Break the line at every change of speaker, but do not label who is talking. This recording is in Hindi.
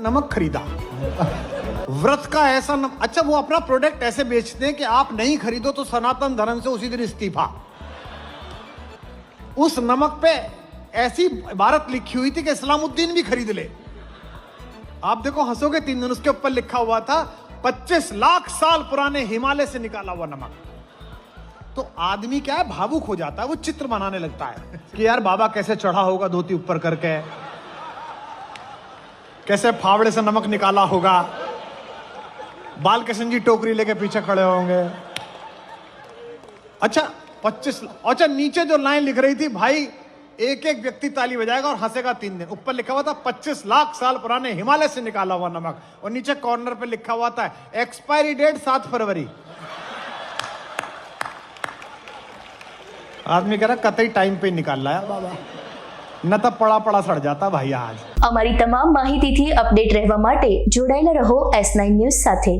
नमक खरीदा। व्रत का ऐसा नम... अच्छा वो अपना प्रोडक्ट ऐसे बेचते हैं कि आप नहीं खरीदो तो सनातन धर्म से उसी दिन इस्तीफा। उस नमक पे ऐसी इबारत लिखी हुई थी कि इस्लामुद्दीन भी खरीद ले। आप देखो, हंसोगे तीन दिन, उसके ऊपर लिखा हुआ था 25 लाख साल पुराने हिमालय से निकाला हुआ नमक। तो आदमी क्या है? भावुक हो जाता है, वो चित्र बनाने लगता है कि यार बाबा कैसे चढ़ा होगा धोती ऊपर करके। कैसे फावड़े से नमक निकाला होगा? बाल किशन जी टोकरी लेके पीछे खड़े होंगे। अच्छा पच्चीस अच्छा नीचे जो लाइन लिख रही थी, भाई एक एक व्यक्ति ताली बजाएगा और हंसेगा तीन दिन। ऊपर लिखा हुआ था, पच्चीस लाख साल पुराने हिमालय से निकाला हुआ नमक। और नीचे कॉर्नर पे लिखा हुआ था एक्सपायरी डेट सात फरवरी। आदमी कह रहा, कतई टाइम पे निकाल रहा है बाबा ન તો પળા પળા સળજાતા ભાઈ આજ.
અમારી તમામ માહિતીથી અપડેટ રહેવા માટે જોડાયેલા રહો એસ નાઇન ન્યૂઝ સાથે.